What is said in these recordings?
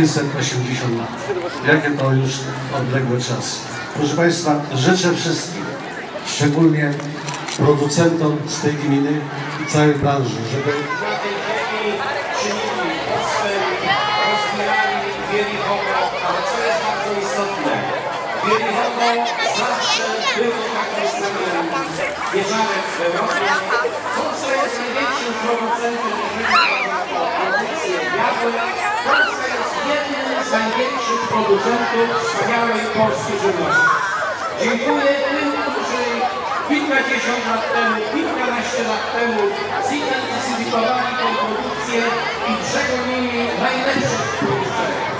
miasto obchodzi dzisiaj 580 lat. Jakie to już odległe czasy. Proszę Państwa, życzę wszystkim, szczególnie producentom z tej gminy i całej branży, żeby Wielichowo, zawsze było takim samym wieżarem w Europie. Polska jest największym producentem, produkcję jabłek. Jednym z największych producentów wspaniałej polskiej żywności. Dziękuję tym, którzy kilkadziesiąt lat temu, kilkanaście lat temu zintensyfikowali tę produkcję i przegonili najlepszych producentów.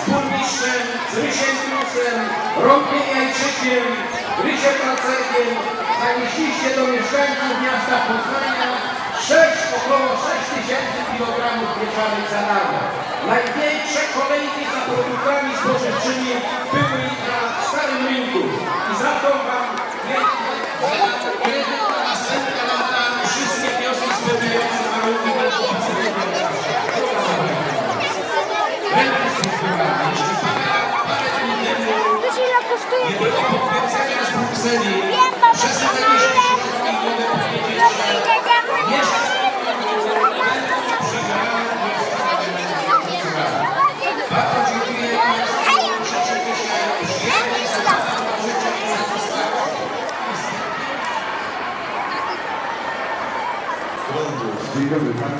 Z burmistrzem, z Rysiem Krusem, Rąkiem Jajczykiem, Rysiem Kracerkiem zanieśliście do mieszkańców miasta Poznania 6, około 6 tysięcy kilogramów pieczonej zanarda. Największe kolejki za produktami spożywczymi były na Starym Rynku. I za to Wam kredyt na następne lata wszystkie wnioski spełniające warunki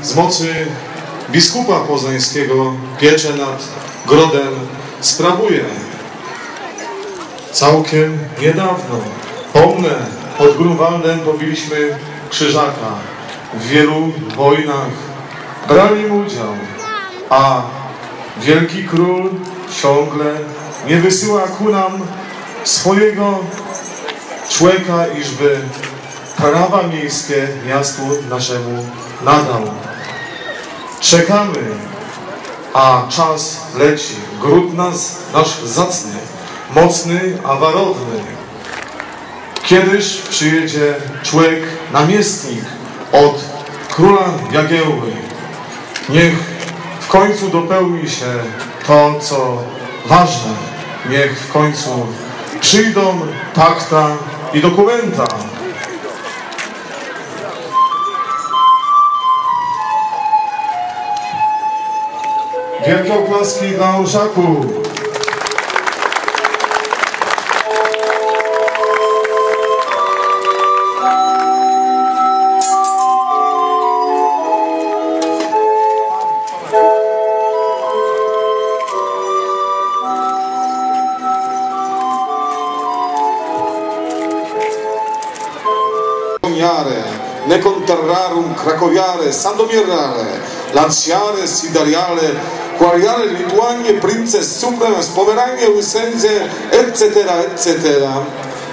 Z mocy biskupa poznańskiego pieczę nad grodem sprawuje. Całkiem niedawno, pomnę, pod Grunwaldem pobiliśmy krzyżaka. W wielu wojnach brali udział, a wielki król ciągle nie wysyła ku nam swojego człowieka, iżby prawa miejskie miastu naszemu nadał. Czekamy, a czas leci. Gród nas, nasz zacny, mocny, a warowny. Kiedyż przyjedzie człowiek, namiestnik od króla Jagiełły. Niech w końcu dopełni się to, co ważne. Niech w końcu przyjdą pakta i dokumenta. Wielkoklaski dla orszaku. Ne conterrarum cracoviare, sandomirare, lanciare, sidariale, Quariare, Lituanie, Princes, Supreme, Spomeranie, Łysendzie, etc., etc.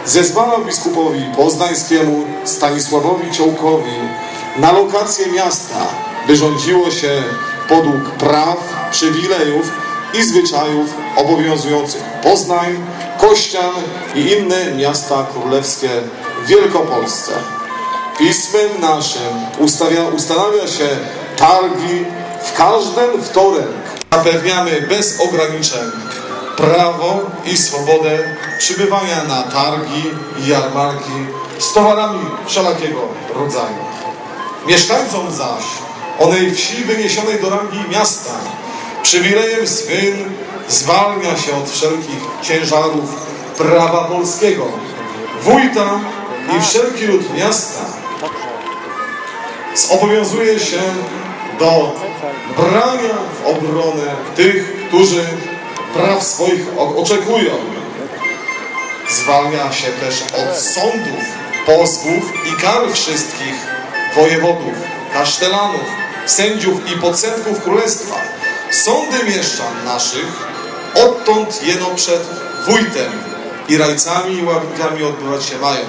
Zezwala biskupowi poznańskiemu Stanisławowi Ciołkowi na lokację miasta, by rządziło się podług praw, przywilejów i zwyczajów obowiązujących Poznań, Kościan i inne miasta królewskie w Wielkopolsce. Pismem naszym ustawia, ustanawia się targi w każdy wtorek. Zapewniamy bez ograniczeń prawo i swobodę przybywania na targi i jarmarki z towarami wszelakiego rodzaju. Mieszkańcom zaś onej wsi wyniesionej do rangi miasta przywilejem swym zwalnia się od wszelkich ciężarów prawa polskiego. Wójta i wszelki lud miasta zobowiązuje się do brania w obronę tych, którzy praw swoich oczekują. Zwalnia się też od sądów, pozwów i kar wszystkich wojewodów, kasztelanów, sędziów i podsetków królestwa. Sądy mieszczan naszych odtąd jeno przed wójtem i rajcami i ławnikami odbywać się mają.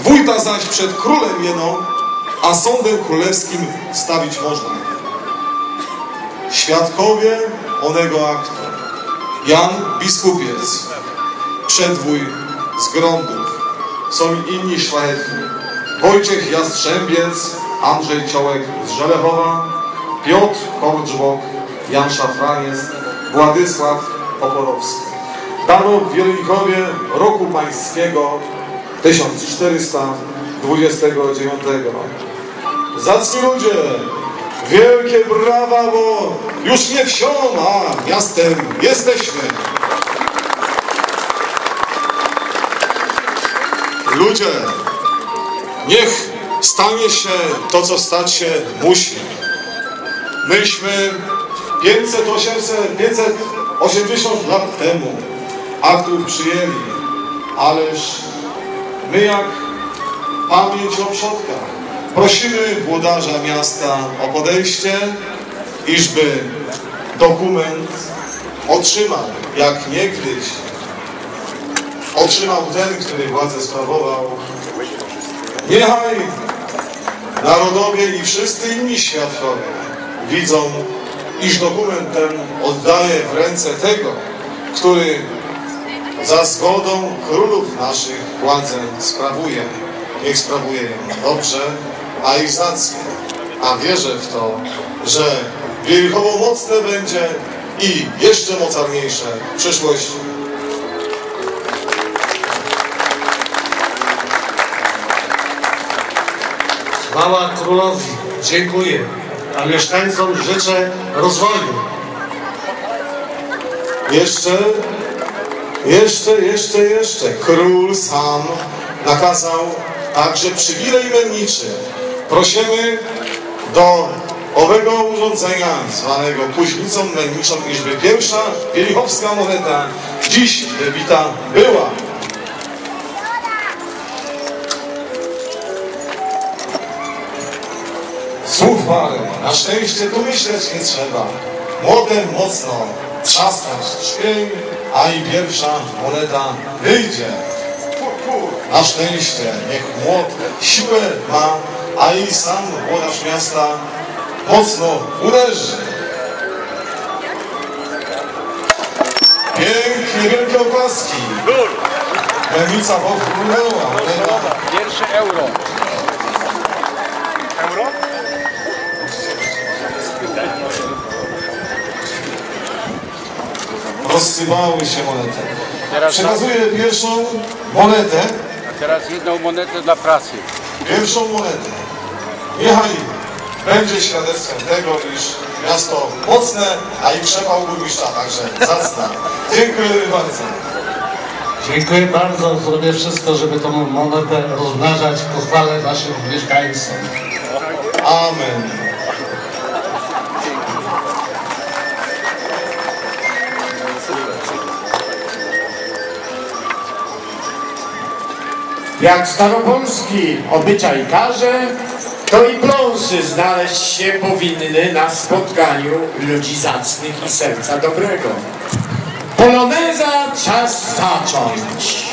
Wójta zaś przed królem jeno, a sądem królewskim stawić można. Świadkowie onego aktu. Jan Biskupiec, przedwój z Grądów. Są inni szlachetni. Wojciech Jastrzębiec, Andrzej Ciołek z Żelechowa, Piotr Korczbok, Jan Szafraniec, Władysław Oporowski. Dano w Wielnikowie roku pańskiego 1429. Zacni ludzie, wielkie brawa, bo już nie wsią, a miastem jesteśmy. Ludzie, niech stanie się to, co stać się musi. Myśmy 500, 800, 580 lat temu aktów przyjęli, ależ my jak pamięć o przodkach prosimy włodarza miasta o podejście, iżby dokument otrzymał, jak niegdyś otrzymał ten, który władzę sprawował. Niechaj narodowie i wszyscy inni świadkowie widzą, iż dokument ten oddaje w ręce tego, który za zgodą królów naszych władzę sprawuje. Niech sprawuje ją dobrze, a. A wierzę w to, że wielkowo mocne będzie i jeszcze mocarniejsze w przyszłości. Chwała królowi, dziękuję, a mieszkańcom życzę rozwoju. Jeszcze, jeszcze, jeszcze, jeszcze. Król sam nakazał także przywilej menniczy. Prosimy do owego urządzenia zwanego kuźnicą menniczą, iżby pierwsza wielichowska moneta dziś wybita była. Słów parę, na szczęście tu myśleć nie trzeba. Młotem mocno trzaskać szpień, a i pierwsza moneta wyjdzie. Na szczęście niech młot siłę ma, a i sam włodarz miasta mocno uderzy. Pięknie, wielkie oklaski. Mennica powróciła. Moneta Pierwsze euro. rozsypały się monety. Teraz, Przekazuję pierwszą monetę, a teraz jedną monetę dla pracy. pierwszą monetę. Niechaj będzie świadectwem tego, iż miasto mocne, a i przepał burmistrza także zacna. Dziękuję bardzo. Dziękuję bardzo, zrobię wszystko, żeby tą monetę rozmnażać ku chwale naszym mieszkańcom. Amen. Jak staropolski obyczaj każe, to i pląsy znaleźć się powinny na spotkaniu ludzi zacnych i serca dobrego. Poloneza czas zacząć.